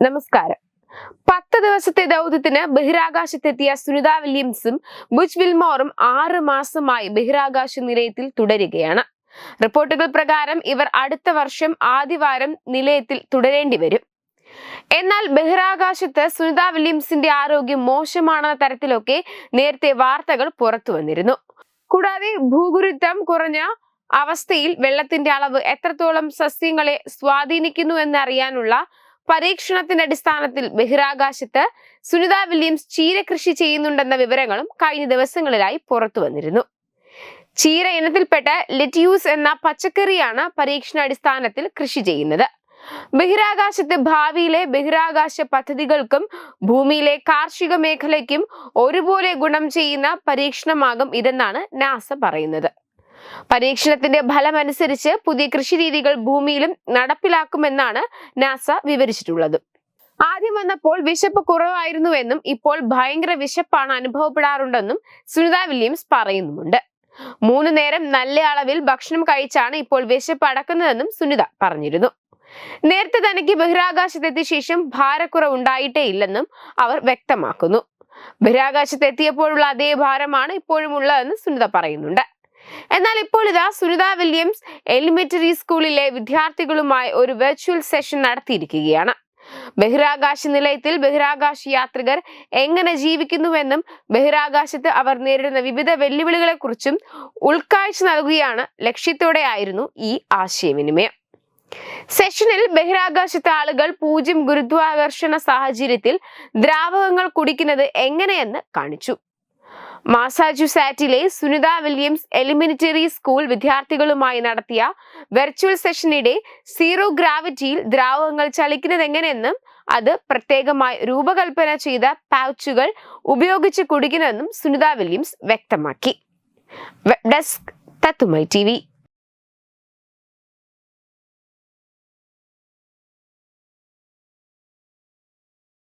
ನಮಸ್ಕಾರ പത്ത് ദിവസത്തെ ദൗത്യത്തിന് ബഹിരാകാശത്തെത്തിയ സുനിത വില്യംസും ബുജ് വിൽമോറും ആറ് മാസമായി ബഹിരാകാശ നിലയത്തിൽ തുടരുകയാണ്. റിപ്പോർട്ടുകൾ പ്രകാരം ഇവർ അടുത്ത വർഷം ആദ്യവാരം നിലയത്തിൽ തുടരേണ്ടി വരും. എന്നാൽ ബഹിരാകാശത്ത് സുനിത വില്യംസിന്റെ ആരോഗ്യം മോശമാണെന്ന തരത്തിലൊക്കെ നേരത്തെ വാർത്തകൾ പുറത്തു വന്നിരുന്നു. കൂടാതെ ഭൂഗുരുത്വം കുറഞ്ഞ അവസ്ഥയിൽ വെള്ളത്തിന്റെ അളവ് എത്രത്തോളം സസ്യങ്ങളെ സ്വാധീനിക്കുന്നു എന്നറിയാനുള്ള പരീക്ഷണത്തിന്റെ അടിസ്ഥാനത്തിൽ ബഹിരാകാശത്ത് സുനിത വില്യംസ് ചീര കൃഷി ചെയ്യുന്നുണ്ടെന്ന വിവരങ്ങളും കഴിഞ്ഞ ദിവസങ്ങളിലായി പുറത്തു വന്നിരുന്നു. ചീര ഇനത്തിൽപ്പെട്ട ലെറ്റ്യൂസ് എന്ന പച്ചക്കറിയാണ് പരീക്ഷണാടിസ്ഥാനത്തിൽ കൃഷി ചെയ്യുന്നത്. ബഹിരാകാശത്ത് ഭാവിയിലെ ബഹിരാകാശ പദ്ധതികൾക്കും ഭൂമിയിലെ കാർഷിക മേഖലയ്ക്കും ഒരുപോലെ ഗുണം ചെയ്യുന്ന പരീക്ഷണമാകും ഇതെന്നാണ് നാസ പറയുന്നത്. പരീക്ഷണത്തിന്റെ ഫലമനുസരിച്ച് പുതിയ കൃഷിരീതികൾ ഭൂമിയിലും നടപ്പിലാക്കുമെന്നാണ് നാസ വിവരിച്ചിട്ടുള്ളത്. ആദ്യം വന്നപ്പോൾ വിശപ്പ് കുറവായിരുന്നുവെന്നും ഇപ്പോൾ ഭയങ്കര വിശപ്പാണ് അനുഭവപ്പെടാറുണ്ടെന്നും സുനിത വില്യംസ് പറയുന്നുമുണ്ട്. മൂന്ന് നേരം നല്ല അളവിൽ ഭക്ഷണം കഴിച്ചാണ് ഇപ്പോൾ വിശപ്പ് അടക്കുന്നതെന്നും സുനിത പറഞ്ഞിരുന്നു. നേരത്തെ തനിക്ക് ബഹിരാകാശത്തെത്തിയ ശേഷം ഭാരക്കുറവ് ഉണ്ടായിട്ടേ ഇല്ലെന്നും അവർ വ്യക്തമാക്കുന്നു. ബഹിരാകാശത്തെത്തിയപ്പോഴുള്ള അതേ ഭാരമാണ് ഇപ്പോഴും ഉള്ളതെന്ന് സുനിത പറയുന്നുണ്ട്. എന്നാൽ ഇപ്പോൾ ഇതാ സുനിത വില്യംസ് എലിമെന്ററി സ്കൂളിലെ വിദ്യാർത്ഥികളുമായി ഒരു വെർച്വൽ സെഷൻ നടത്തിയിരിക്കുകയാണ്. ബഹിരാകാശ നിലയത്തിൽ ബഹിരാകാശ യാത്രികർ എങ്ങനെ ജീവിക്കുന്നുവെന്നും ബഹിരാകാശത്ത് അവർ നേരിടുന്ന വിവിധ വെല്ലുവിളികളെ കുറിച്ചും ഉൾക്കാഴ്ച നൽകുകയാണ് ലക്ഷ്യത്തോടെയായിരുന്നു ഈ ആശയവിനിമയം. സെഷനിൽ ബഹിരാകാശത്തെ ആളുകൾ പൂജ്യം ഗുരുത്വാകർഷണ സാഹചര്യത്തിൽ ദ്രാവകങ്ങൾ കുടിക്കുന്നത് എങ്ങനെയെന്ന് കാണിച്ചു. മാസാചുസാറ്റിലെ സുനിത വില്യംസ് എലിമിനിറ്ററി സ്കൂൾ വിദ്യാർത്ഥികളുമായി നടത്തിയ വെർച്വൽ സെഷനിടെ സീറോ ഗ്രാവിറ്റിയിൽ ദ്രാവകങ്ങൾ ചലിക്കുന്നത് എങ്ങനെയെന്നും അത് പ്രത്യേകമായി രൂപകൽപ്പന ചെയ്ത പൗച്ചുകൾ ഉപയോഗിച്ച് കുടിക്കുന്നതെന്നും സുനിത വില്യംസ് വ്യക്തമാക്കി. വെബ് ഡെസ്ക് തത്തുമൈ ടി